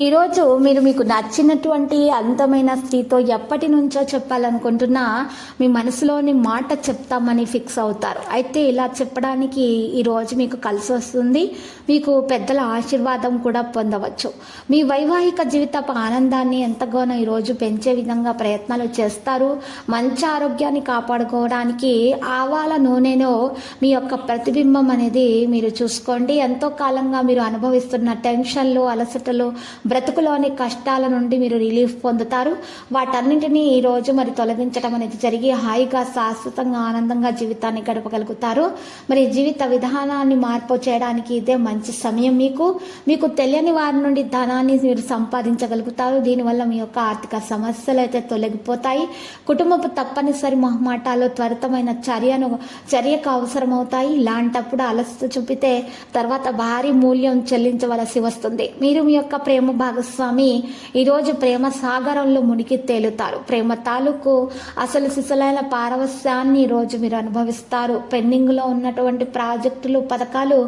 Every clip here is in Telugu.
ఈరోజు మీరు మీకు నచ్చినటువంటి అందమైన స్త్రీతో ఎప్పటి నుంచో చెప్పాలనుకుంటున్నా మీ మనసులోని మాట చెప్తామని ఫిక్స్ అవుతారు. అయితే ఇలా చెప్పడానికి ఈరోజు మీకు కలిసి వస్తుంది. మీకు పెద్దల ఆశీర్వాదం కూడా పొందవచ్చు. మీ వైవాహిక జీవితపు ఆనందాన్ని ఎంతగానో ఈరోజు పెంచే విధంగా ప్రయత్నాలు చేస్తారు. మంచి ఆరోగ్యాన్ని కాపాడుకోవడానికి ఆవాల నూనెలో మీ యొక్క ప్రతిబింబం అనేది మీరు చూసుకోండి. ఎంతో కాలంగా మీరు అనుభవిస్తున్న టెన్షన్లు అలసటలు బ్రతుకులోని కష్టాల నుండి మీరు రిలీఫ్ పొందుతారు. వాటన్నింటినీ ఈరోజు మరి తొలగించడం అనేది జరిగి హాయిగా శాశ్వతంగా ఆనందంగా జీవితాన్ని గడపగలుగుతారు. మరి జీవిత విధానాన్ని మార్పు చేయడానికి ఇదే మంచి సమయం మీకు. మీకు తెలియని వారి నుండి ధనాన్ని మీరు సంపాదించగలుగుతారు. దీనివల్ల మీ యొక్క ఆర్థిక సమస్యలు అయితే తొలగిపోతాయి. కుటుంబపు తప్పనిసరి మొహమాటాలు త్వరితమైన చర్యను చర్యకు అవసరమవుతాయి. ఇలాంటప్పుడు అలసట చూపితే తర్వాత భారీ మూల్యం చెల్లించవలసి వస్తుంది. మీరు మీ యొక్క ప్రేమ భాగస్వామి ఈరోజు ప్రేమ సాగరంలో మునిగి తేలుతారు. ప్రేమ తాలూకు అసలు సిసలైన పారవస్యాన్ని ఈరోజు మీరు అనుభవిస్తారు. పెండింగ్లో ఉన్నటువంటి ప్రాజెక్టులు పథకాలు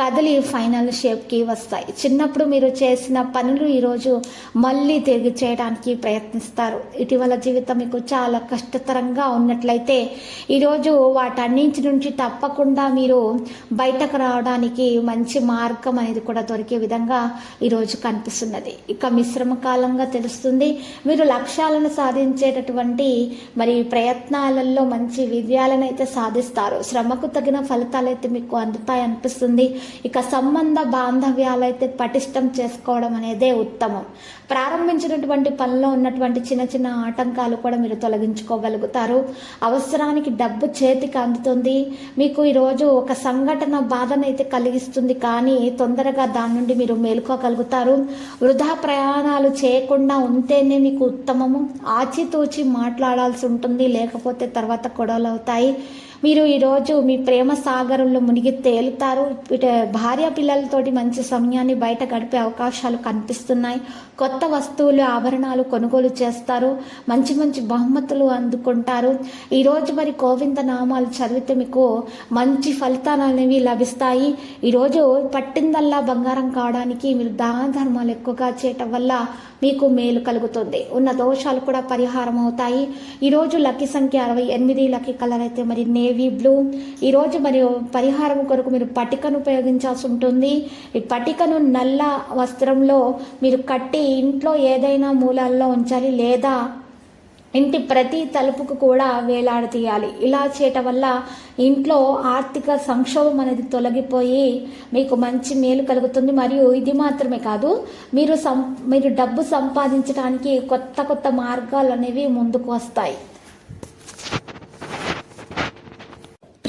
కదిలి ఫైనల్ షేప్కి వస్తాయి. చిన్నప్పుడు మీరు చేసిన పనులు ఈరోజు మళ్ళీ తిరిగి చేయడానికి ప్రయత్నిస్తారు. ఇటీవల జీవితం మీకు చాలా కష్టతరంగా ఉన్నట్లయితే ఈరోజు వాటన్నింటి నుంచి తప్పకుండా మీరు బయటకు రావడానికి మంచి మార్గం అనేది కూడా దొరికే విధంగా ఈరోజు కనిపిస్తుంది. కనిపిస్తున్నది ఇక మిశ్రమ కాలంగా తెలుస్తుంది. మీరు లక్ష్యాలను సాధించేటటువంటి మరి ప్రయత్నాలలో మంచి విజయాలను అయితే సాధిస్తారు. శ్రమకు తగిన ఫలితాలు అయితే మీకు అందుతాయి అనిపిస్తుంది. ఇక సంబంధ బాంధవ్యాలు అయితే పటిష్టం చేసుకోవడం అనేదే ఉత్తమం. ప్రారంభించినటువంటి పనిలో ఉన్నటువంటి చిన్న చిన్న ఆటంకాలు కూడా మీరు తొలగించుకోగలుగుతారు. అవసరానికి డబ్బు చేతికి అందుతుంది. మీకు ఈరోజు ఒక సంఘటన బాధనైతే కలిగిస్తుంది. కానీ తొందరగా దాని నుండి మీరు మేలుకోగలుగుతారు. వృధా ప్రయాణాలు చేయకుండా ఉంటేనే మీకు ఉత్తమము. ఆచితూచి మాట్లాడాల్సి ఉంటుంది లేకపోతే తర్వాత గొడవలు అవుతాయి. మీరు ఈరోజు మీ ప్రేమ సాగరంలో మునిగి తేలుతారు. భార్య పిల్లలతోటి మంచి సమయాన్ని బయట గడిపే అవకాశాలు కనిపిస్తున్నాయి. కొత్త వస్తువులు ఆభరణాలు కొనుగోలు చేస్తారు. మంచి మంచి బహుమతులు అందుకుంటారు. ఈరోజు మరి గోవింద నామాలు చదివితే మీకు మంచి ఫలితాలు అనేవి లభిస్తాయి. ఈరోజు పట్టిందల్లా బంగారం కావడానికి మీరు దాన ధర్మాలు ఎక్కువ మెలకుగా చేయటం వల్ల మీకు మేలు కలుగుతుంది. ఉన్న దోషాలు కూడా పరిహారం అవుతాయి. ఈరోజు లక్కీ సంఖ్య అరవై ఎనిమిది లక్కీ కలర్ అయితే మరి నేవీ బ్లూ. ఈరోజు మరి పరిహారం కొరకు మీరు పటికను ఉపయోగించాల్సి ఉంటుంది. ఈ పటికను నల్ల వస్త్రంలో మీరు కట్టి ఇంట్లో ఏదైనా మూలాల్లో ఉంచాలి లేదా ఇంటి ప్రతి తలుపుకు కూడా వేలాడతీయాలి. ఇలా చేయటం వల్ల ఇంట్లో ఆర్థిక సంక్షోభం అనేది తొలగిపోయి మీకు మంచి మేలు కలుగుతుంది. మరియు ఇది మాత్రమే కాదు మీరు సం మీరు డబ్బు సంపాదించడానికి కొత్త కొత్త మార్గాలు అనేవి ముందుకు వస్తాయి.